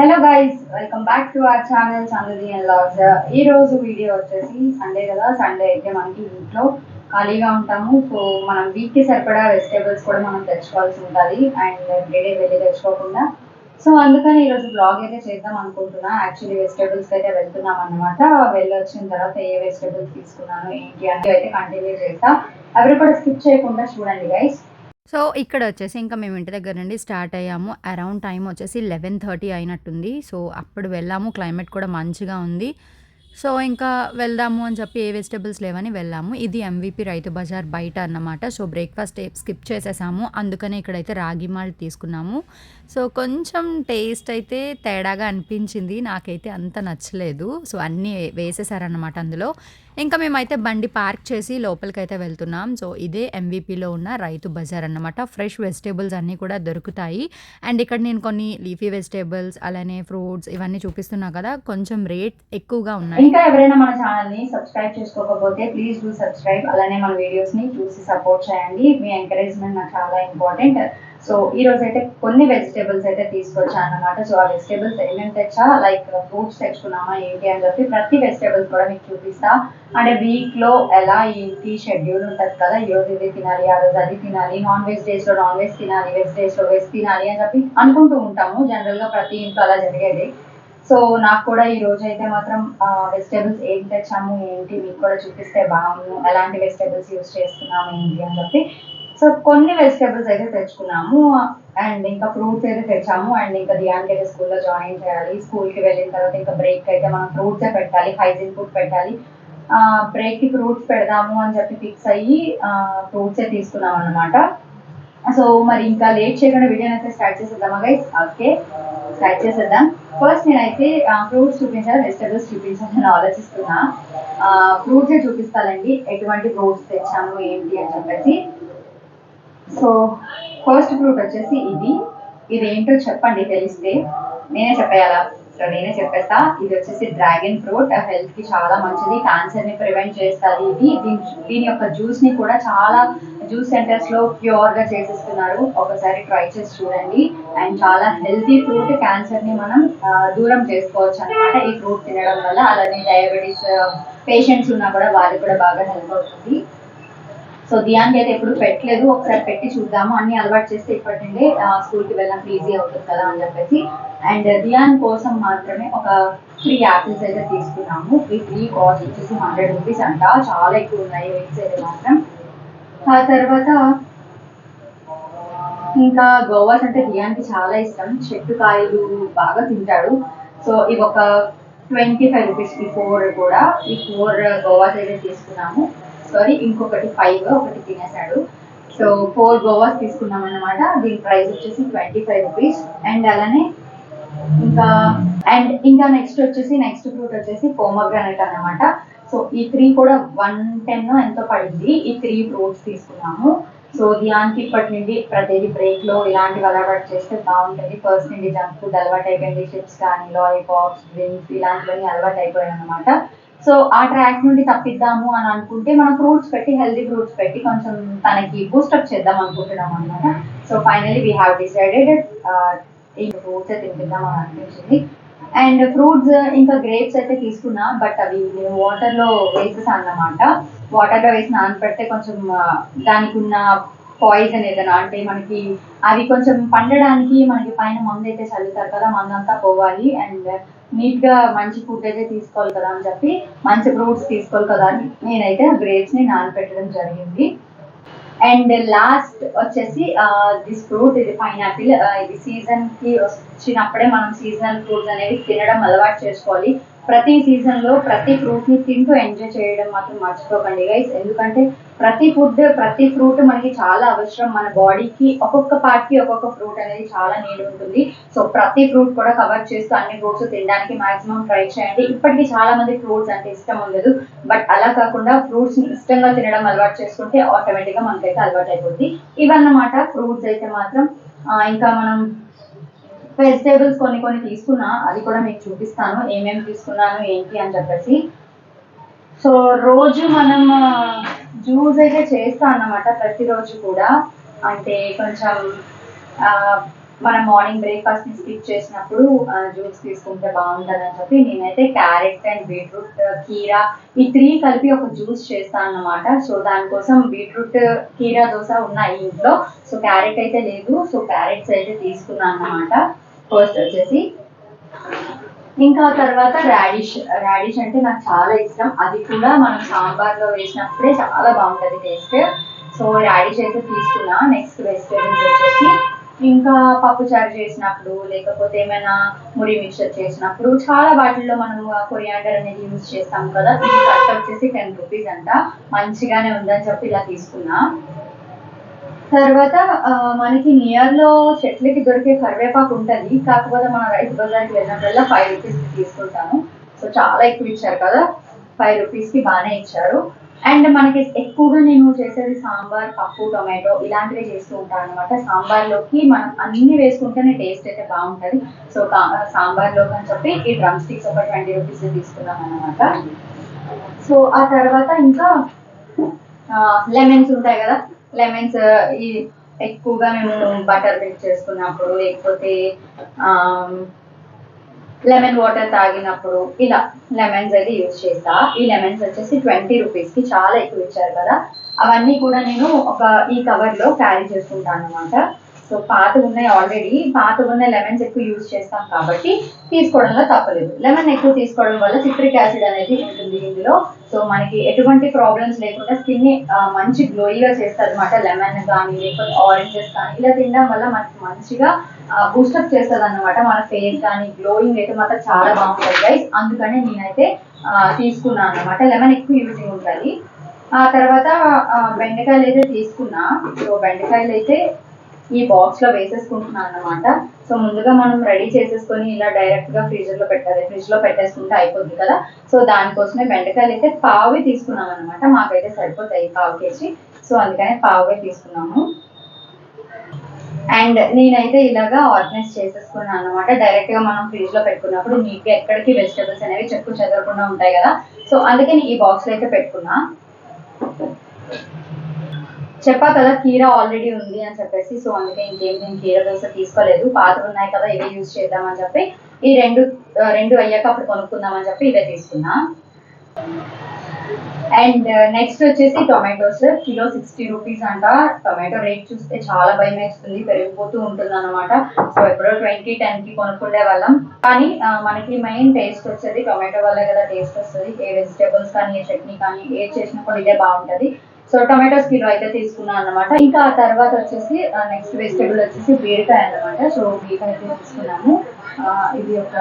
Hello guys welcome back to our channel సందది and vlogs ఈ రోజు video వచ్చేసి Sunday కదా? సండే అయితే మనకి ఇంట్లో ఖాళీగా ఉంటాము. సో మనం వీక్కి సరిపడా వెజిటేబుల్స్ కూడా మనం తెచ్చుకోవాల్సి ఉంటుంది. అండ్ ఎవ్రీడే వెళ్ళి తెచ్చుకోకుండా. సో అందుకని ఈరోజు బ్లాగ్ అయితే చేద్దాం అనుకుంటున్నా. యాక్చువల్లీ వెజిటేబుల్స్ అయితే వెళ్తున్నాం అనమాట వెళ్ళి వచ్చిన తర్వాత ఏ వెజిటేబుల్స్ తీసుకున్నాను ఏంటి అంటే అయితే కంటిన్యూ చేస్తా. అవి కూడా స్కిప్ చేయకుండా చూడండి గైస్ సో ఇక్కడ వచ్చేసి ఇంకా మేము ఇంటి దగ్గర నుండి స్టార్ట్ అయ్యాము. అరౌండ్ టైం వచ్చేసి లెవెన్ థర్టీ అయినట్టుంది. సో అప్పుడు వెళ్ళాము. క్లైమేట్ కూడా మంచిగా ఉంది. సో ఇంకా వెళ్దాము అని చెప్పి ఏ వెజిటబుల్స్ లేవని వెళ్ళాము. ఇది ఎంవిపి రైతు బజార్ బయట అన్నమాట. సో బ్రేక్ఫాస్ట్ స్కిప్ చేసేసాము. అందుకనే ఇక్కడైతే రాగి మాల్ట్ తీసుకున్నాము. సో కొంచెం టేస్ట్ అయితే తేడాగా అనిపించింది. నాకైతే అంత నచ్చలేదు. సో అన్నీ వేసేసారన్నమాట అందులో. ఇంకా మేమైతే బండి పార్క్ చేసి లోపలికైతే వెళ్తున్నాం. సో ఇదే ఎంవిపిలో ఉన్న రైతు బజార్ అన్నమాట. ఫ్రెష్ వెజిటేబుల్స్ అన్నీ కూడా దొరుకుతాయి. అండ్ ఇక్కడ నేను కొన్ని లీఫీ వెజిటేబుల్స్ అలానే ఫ్రూట్స్ ఇవన్నీ చూపిస్తున్నా కదా. కొంచెం రేట్ ఎక్కువగా ఉన్నాయి. ఇంకా ఎవరైనా మన ఛానల్ని సబ్స్క్రైబ్ చేసుకోకపోతే ప్లీజ్ డూ సబ్స్క్రైబ్ అలానే మన వీడియోస్ని చూసి సపోర్ట్ చేయండి. మీ ఎంకరేజ్మెంట్ నాకు చాలా ఇంపార్టెంట్ సో ఈ రోజు అయితే కొన్ని వెజిటేబుల్స్ అయితే తీసుకొచ్చాను అన్నమాట సో ఆ వెజిటేబుల్స్ ఏమేమి తెచ్చా? లైక్ ఫ్రూట్స్ తెచ్చుకున్నామా? ఏంటి అని చెప్పి ప్రతి వెజిటేబుల్స్ కూడా మీకు చూపిస్తా. అంటే వీక్లో ఎలా ఏంటి షెడ్యూల్ ఉంటుంది కదా? ఈ రోజు ఇది తినాలి ఆ రోజు అది తినాలి నాన్ వెజ్ డేస్లో నాన్ వెజ్ తినాలి వెజ్ డేస్లో వెజ్ తినాలి అని చెప్పి అనుకుంటూ ఉంటాము. జనరల్గా ప్రతి ఇంట్లో అలా జరిగేది. సో నాకు కూడా ఈ రోజు అయితే మాత్రం వెజిటేబుల్స్ ఏం తెచ్చాము ఏంటి మీకు కూడా చూపిస్తే బాగుండు ఎలాంటి వెజిటేబుల్స్ యూజ్ చేస్తున్నాము ఏంటి అని చెప్పి. సో కొన్ని వెజిటేబుల్స్ అయితే తెచ్చుకున్నాము అండ్ ఇంకా ఫ్రూట్స్ అయితే తెచ్చాము అండ్ ఇంకా ధ్యాన్కి అయితే స్కూల్లో జాయిన్ చేయాలి. స్కూల్కి వెళ్ళిన తర్వాత ఇంకా బ్రేక్ అయితే మనం ఫ్రూట్సే పెట్టాలి హైజీన్ ఫుడ్ పెట్టాలి. బ్రేక్కి ఫ్రూట్స్ పెడదాము అని చెప్పి ఫిక్స్ అయ్యి ఫ్రూట్సే తీసుకున్నాం అన్నమాట. సో మరి ఇంకా లేట్ చేయకుండా వీడియోని అయితే స్టార్ట్ చేసేద్దామా గైస్ ఓకే స్టార్ట్ చేసేద్దాం. ఫస్ట్ నేనైతే ఫ్రూట్స్ చూపించాలి వెజిటబుల్స్ చూపించాలని ఆలోచిస్తున్నా. ఫ్రూట్సే చూపిస్తానండి. ఎటువంటి ఫ్రూట్స్ తెచ్చాము ఏంటి అని చెప్పేసి. సో ఫస్ట్ ఫ్రూట్ వచ్చేసి ఇది. ఇది ఏంటో చెప్పండి తెలిస్తే. నేనే చెప్పేయాలా? సో నేనే చెప్పేస్తా ఇది వచ్చేసి డ్రాగన్ ఫ్రూట్. హెల్త్కి చాలా మంచిది. క్యాన్సర్ని ప్రివెంట్ చేస్తుంది ఇది. దీని దీని యొక్క జ్యూస్ని కూడా చాలా జ్యూస్ సెంటర్స్లో ప్యూర్గా చేసేస్తున్నారు. ఒకసారి ట్రై చేసి చూడండి. అండ్ చాలా హెల్తీ ఫ్రూట్ క్యాన్సర్ని మనం దూరం చేసుకోవచ్చు అనమాట ఈ ఫ్రూట్ తినడం వల్ల. అలానే డయాబెటీస్ పేషెంట్స్ ఉన్నా కూడా వాళ్ళకి కూడా బాగా హెల్ప్ అవుతుంది. సో ధ్యాన్కి అయితే ఎప్పుడు పెట్టలేదు. ఒకసారి పెట్టి చూద్దాము. అన్ని అలవాటు చేస్తే ఇప్పటి నుండి స్కూల్కి వెళ్ళడానికి ఈజీ అవుతుంది కదా అని చెప్పేసి. అండ్ ధ్యాన్ కోసం మాత్రమే ఒక త్రీ యాపిల్స్ అయితే తీసుకున్నాము. ఈ త్రీ కాస్ట్ వచ్చేసి హండ్రెడ్ రూపీస్ అంట. చాలా ఎక్కువ ఉన్నాయి. వెయిట్స్ అయితే మాత్రం. ఆ తర్వాత ఇంకా గోవాస్ అంటే దియాన్కి చాలా ఇష్టం. చెట్టు కాయలు బాగా తింటాడు. సో ఇవి ఒక ట్వంటీ ఫైవ్ రూపీస్ ఈ ఫోర్ కూడా ఈ ఫోర్ గోవాస్ అయితే తీసుకున్నాము. సారీ ఇంకొకటి ఫైవ్ ఒకటి తినేసాడు సో ఫోర్ గోవాస్ తీసుకున్నాం అనమాట దీని ప్రైస్ వచ్చేసి ట్వంటీ ఫైవ్ రూపీస్ అండ్ అలానే ఇంకా అండ్ ఇంకా నెక్స్ట్ వచ్చేసి నెక్స్ట్ ఫ్రూట్ వచ్చేసి పోమగ్రానైట్ అన్నమాట. సో ఈ త్రీ కూడా వన్ టెన్ ఎంతో పడింది. ఈ త్రీ ఫ్రూట్స్ తీసుకున్నాము. సో ధ్యాన్కి ఇప్పటి నుండి ప్రతిదీ బ్రేక్లో ఇలాంటివి అలవాటు చేస్తే బాగుంటుంది. ఫస్ట్ నుండి జంక్ ఫుడ్ అలవాటు అయిపోయింది. చిప్స్ కానీ లాలీపాప్స్ డ్రింక్స్ ఇలాంటివన్నీ అలవాటు అయిపోయాయి అనమాట సో ఆ ట్రాక్ నుండి తప్పిద్దాము అని అనుకుంటే మనం ఫ్రూట్స్ పెట్టి హెల్దీ ఫ్రూట్స్ పెట్టి కొంచెం తనకి బూస్టప్ చేద్దాం అనుకుంటున్నాం అనమాట so finally we have decided ఈ ఫ్రూట్స్ తినిపిద్దాం అని అనిపించింది. అండ్ ఫ్రూట్స్ ఇంకా గ్రేప్స్ అయితే తీసుకున్నా బట్ అవి నేను వాటర్లో వేసేసాను అన్నమాట. వాటర్లో వేసి నానపెడితే కొంచెం దానికి ఉన్న పాయిజన్ ఏదైనా అంటే మనకి అవి కొంచెం పండడానికి మనకి పైన మందు అయితే చల్లుతారు కదా మందంతా పోవాలి అండ్ నీట్గా మంచి ఫుడ్ అయితే తీసుకోవాలి కదా అని చెప్పి మంచి ఫ్రూట్స్ తీసుకోవాలి కదా అని నేనైతే గ్రేప్స్ని నానపెట్టడం జరిగింది. అండ్ లాస్ట్ వచ్చేసి దిస్ ఫ్రూట్ ఇది పైనాపిల్ ఇది సీజన్కి వచ్చినప్పుడే మనం సీజనల్ ఫ్రూట్స్ అనేవి తినడం అలవాటు చేసుకోవాలి. ప్రతి సీజన్లో ప్రతి ఫ్రూట్ని తింటూ ఎంజాయ్ చేయడం మాత్రం మర్చిపోకండి గైస్ ఎందుకంటే ప్రతి ఫుడ్ ప్రతి ఫ్రూట్ మనకి చాలా అవసరం. మన బాడీకి ఒక్కొక్క పార్ట్కి ఒక్కొక్క ఫ్రూట్ అనేది చాలా నీడ్ ఉంటుంది. సో ప్రతి ఫ్రూట్ కూడా కవర్ చేస్తూ అన్ని ఫ్రూట్స్ తినడానికి మాక్సిమం ట్రై చేయండి. ఇప్పటికీ చాలా మంది ఫ్రూట్స్ అంటే ఇష్టం ఉండదు. బట్ అలా కాకుండా ఫ్రూట్స్ని ఇష్టంగా తినడం అలవాటు చేసుకుంటే ఆటోమేటిక్గా మనకైతే అలవాటు అయిపోద్ది. ఇవన్నమాట ఫ్రూట్స్ అయితే మాత్రం. ఇంకా మనం వెజిటేబుల్స్ కొన్ని కొన్ని తీసుకున్నా అది కూడా మీకు చూపిస్తాను ఏమేమి తీసుకున్నాను ఏంటి అని చెప్పేసి. సో రోజు మనం జ్యూస్ అయితే చేస్తాం అన్నమాట ప్రతిరోజు కూడా. అంటే కొంచెం మనం మార్నింగ్ బ్రేక్ఫాస్ట్ని స్కిప్ చేసినప్పుడు జ్యూస్ తీసుకుంటే బాగుంటుంది అని చెప్పి నేనైతే క్యారెట్ అండ్ బీట్రూట్ కీరా ఈ త్రీ కలిపి ఒక జ్యూస్ చేస్తాను అన్నమాట. సో దానికోసం బీట్రూట్ కీరా దోశ ఉన్నాయి ఇంట్లో. సో క్యారెట్ అయితే లేదు. సో క్యారెట్స్ అయితే తీసుకున్నాను అన్నమాట. ఫస్ట్ వచ్చేసి ఇంకా తర్వాత రాడిష్ రాడిష్ అంటే నాకు చాలా ఇష్టం. అది కూడా మనం సాంబార్లో వేసినప్పుడే చాలా బాగుంటుంది టేస్ట్ సో రాడిష్ అయితే తీసుకున్నా. నెక్స్ట్ వెజిటేబుల్స్ వచ్చేసి ఇంకా పప్పు చారు చేసినప్పుడు లేకపోతే ఏమైనా ముడి మిక్చర్ చేసినప్పుడు చాలా వాటిల్లో మనం కొరియాండర్ అనేది యూజ్ చేస్తాం కదా. ఇది కట్ వచ్చేసి టెన్ రూపీస్ అంట. మంచిగానే ఉందని చెప్పి ఇలా తీసుకున్నా. తర్వాత మనకి నియర్లో చెట్లకి దొరికే కరివేపాకు ఉంటుంది. కాకపోతే మన రైతు బజార్కి వెళ్ళినప్పుడల్లా ఫైవ్ రూపీస్కి తీసుకుంటాను సో చాలా ఎక్కువ ఇచ్చారు కదా. ఫైవ్ రూపీస్కి బాగానే ఇచ్చారు. అండ్ మనకి ఎక్కువగా నేను చేసేది సాంబార్ పప్పు టొమాటో ఇలాంటివి చేస్తూ ఉంటాను అనమాట సాంబార్లోకి మనం అన్ని వేసుకుంటేనే టేస్ట్ అయితే బాగుంటుంది. సో సాంబార్లోకి అని చెప్పి ఈ డ్రమ్ స్టిక్స్ ఒక ట్వంటీ రూపీస్ తీసుకున్నాం అనమాట సో ఆ తర్వాత ఇంకా లెమన్స్ ఉంటాయి కదా. లెమన్స్ ఈ ఎక్కువగా మేము బటర్ మిల్క్ చేసుకున్నప్పుడు లేకపోతే లెమన్ వాటర్ తాగినప్పుడు ఇలా లెమన్స్ అయితే యూజ్ చేస్తా. ఈ లెమన్స్ వచ్చేసి ట్వంటీ రూపీస్కి చాలా ఎక్కువ ఇచ్చారు కదా. అవన్నీ కూడా నేను ఒక ఈ కవర్లో క్యారీ చేసుకుంటాను అనమాట సో పాత ఉన్నాయి ఆల్రెడీ పాత ఉన్న లెమన్స్ ఎక్కువ యూజ్ చేస్తాం కాబట్టి తీసుకోవడంలో తప్పలేదు. లెమన్ ఎక్కువ తీసుకోవడం వల్ల సిట్రిక్ యాసిడ్ అనేది ఉంటుంది ఇందులో. సో మనకి ఎటువంటి ప్రాబ్లమ్స్ లేకుండా స్కిన్ని మంచి గ్లోయిగా చేస్తుంది అనమాట లెమన్ కానీ లేకపోతే ఆరెంజెస్ కానీ ఇలా తినడం వల్ల మనకి మంచిగా బూస్టప్ చేస్తుంది అనమాట మన ఫేస్ కానీ గ్లోయింగ్ అయితే మాత్రం చాలా బాగుంటుంది గైస్ అందుకనే నేనైతే తీసుకున్నాను అనమాట లెమన్ ఎక్కువ యూజింగ్ ఉంటుంది. ఆ తర్వాత బెండకాయలు అయితే తీసుకున్నా. సో బెండకాయలు అయితే ఈ బాక్స్లో వేసేసుకుంటున్నాను అనమాట సో ముందుగా మనం రెడీ చేసేసుకొని ఇలా డైరెక్ట్గా ఫ్రీజర్లో పెట్టాలి. ఫ్రిడ్జ్లో పెట్టేసుకుంటే అయిపోతుంది కదా. సో దానికోసమే బెండకాయలు అయితే పావి తీసుకున్నాం అనమాట మాకైతే సరిపోతాయి పావు కేజీ. సో అందుకనే పావే తీసుకున్నాము. అండ్ నేనైతే ఇలాగా ఆర్గనైజ్ చేసేసుకున్నాను అనమాట డైరెక్ట్గా మనం ఫ్రిడ్జ్లో పెట్టుకున్నప్పుడు నీట్గా ఎక్కడికి వెజిటబుల్స్ అనేవి చెక్కు చెదరకుండా ఉంటాయి కదా. సో అందుకని ఈ బాక్స్లో అయితే పెట్టుకున్నా. చెప్పా కదా కీరా ఆల్రెడీ ఉంది అని చెప్పేసి. సో అందుకే ఇంకేం నేను కీర దోశ తీసుకోలేదు. పాతవి ఉన్నాయి కదా ఇవే యూజ్ చేద్దామని చెప్పి. ఈ రెండు రెండు అయ్యాక అప్పుడు కొనుక్కుందామని చెప్పి ఇవే తీసుకున్నా. అండ్ నెక్స్ట్ వచ్చేసి టొమాటోస్ కిలో సిక్స్టీ రూపీస్ అంట. టొమాటో రేట్ చూస్తే చాలా భయం వేస్తుంది. పెరిగిపోతూ ఉంటుంది అనమాట సో ఎప్పుడో ట్వంటీ టెన్కి కొనుక్కుండే వాళ్ళం. కానీ మనకి మెయిన్ టేస్ట్ వచ్చేది టొమాటో వల్ల కదా టేస్ట్ వస్తుంది. ఏ వెజిటేబుల్స్ కానీ ఏ చట్నీ కానీ ఏది చేసినా కూడా ఇదే బాగుంటుంది. సో టొమాటోస్ కిలో అయితే తీసుకున్నాను అనమాట ఇంకా ఆ తర్వాత వచ్చేసి నెక్స్ట్ వెజిటేబుల్ వచ్చేసి బీరకాయ అన్నమాట. సో బీరకాయ అయితే తీసుకున్నాము. ఇది ఒక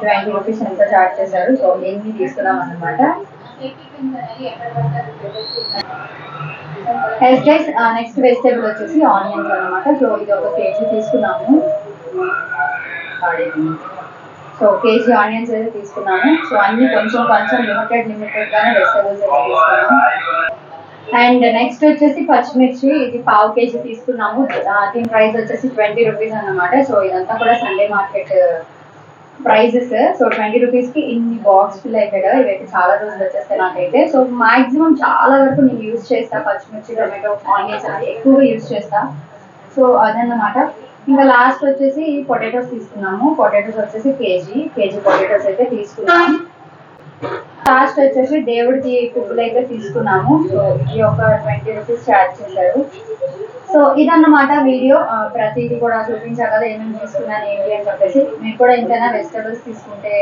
ట్వంటీ రూపీస్ ఎంత చార్జ్ చేశారు. సో ఎన్ని తీసుకున్నాం అన్నమాట. ఎస్ గైస్ నెక్స్ట్ వెజిటేబుల్ వచ్చేసి ఆనియన్స్ అన్నమాట. సో ఇది ఒక కేజీ తీసుకున్నాము. సో కేజీ ఆనియన్స్ అయితే తీసుకున్నాము. సో అన్ని కొంచెం కొంచెం లిమిటెడ్ లిమిటెడ్ గానే వెజిటేబుల్స్ అయితే తీసుకున్నాము. అండ్ నెక్స్ట్ వచ్చేసి పచ్చిమిర్చి ఇది పావు కేజీ తీసుకున్నాము. దీని ప్రైస్ వచ్చేసి ట్వంటీ రూపీస్ అన్నమాట. సో ఇదంతా కూడా Sunday market prices so twenty రూపీస్కి ఇన్ని బాక్స్ ఫిల్ అయిపోయాడు ఇవైతే చాలా రోజులు వచ్చేస్తాయి నాకైతే. సో మాక్సిమం చాలా వరకు నేను యూజ్ చేస్తా పచ్చిమిర్చి టొమాటో ఆనియన్స్ అనేది ఎక్కువగా యూజ్ చేస్తా. సో అదన్నమాట. ఇంకా లాస్ట్ వచ్చేసి పొటాటోస్ తీసుకున్నాము. పొటాటోస్ వచ్చేసి కేజీ. కేజీ పొటాటోస్ అయితే తీసుకున్నాము. లాస్ట్ వచ్చేసి దేవుడికి పువ్వులు అయితే తీసుకున్నాము. సో ఈ ఒక ట్వంటీ రూపీస్ ఛార్జ్ చేశారు. సో ఇదన్నమాట వీడియో ప్రతిదీ కూడా చూపించా కదా ఏమేమి తీసుకున్నాను ఏంటి అని చెప్పేసి. మీరు కూడా ఇంతైనా వెజిటబుల్స్ తీసుకుంటే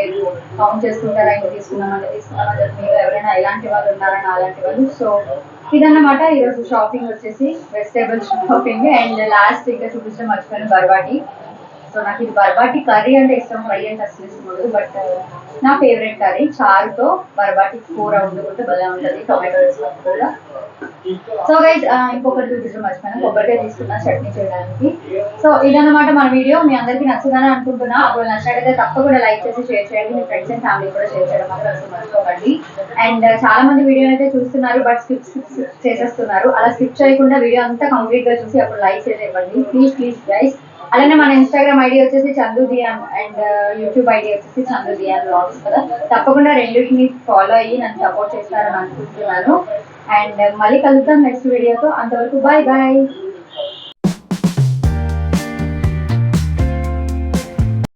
కౌంట్ చేసుకుంటారా ఇంక తీసుకున్నామని తీసుకున్నామని చెప్పి మీరు ఎవరైనా ఎలాంటి వాళ్ళు ఉన్నారని అలాంటి వాళ్ళు. సో ఇదన్నమాట. ఈరోజు షాపింగ్ వచ్చేసి వెజిటేబుల్ షాపింగ్ అండ్ లాస్ట్ ఇంకా చూపించడం మర్చిపోయిన బర్వాటి. సో నాకు ఇది బర్బాటి కర్రీ అంటే ఇష్టం ఫ్రై అంటే అసలు ఇష్టం బట్ uh, నా ఫేవరెట్ కర్రీ చారుతో బర్బాటి కూర వండుకుంటే భలే ఉంటుంది టొమాటో వేసుకొని కూడా సో గైజ్ ఇంకొకటి చూపించడం మర్చిపోయాను కొబ్బరికాయ తీసుకున్నా చట్నీ చేయడానికి. సో ఇదన్నమాట మన వీడియో మీ అందరికీ నచ్చుదని అనుకుంటున్నా. అప్పుడు నచ్చినట్టయితే తప్పకుండా లైక్ చేసి షేర్ చేయండి. మీ ఫ్రెండ్స్ అండ్ ఫ్యామిలీ కూడా షేర్ చేయడం మాత్రం అసలు మర్చిపోకండి. అండ్ uh, చాలా మంది వీడియో అయితే చూస్తున్నారు బట్ స్కిప్ స్కిప్ చేసేస్తున్నారు. అలా స్కిప్ చేయకుండా వీడియో అంతా కంప్లీట్గా చూసి అప్పుడు లైక్ చేసేవ్వండి. ప్లీజ్ ప్లీజ్ గైస్ అలానే మన ఇన్స్టాగ్రామ్ ఐడి వచ్చేసి Chandu Dhyan and uh, YouTube ID వచ్చేసి చందు దియాన్ బ్లాగ్స్ కదా. తప్పకుండా రెండింటిని ఫాలో అయ్యి నన్ను సపోర్ట్ చేస్తారని అనుకుంటున్నాను. అండ్ మళ్ళీ కలుద్దాం నెక్స్ట్ వీడియోతో అంతవరకు బాయ్ బాయ్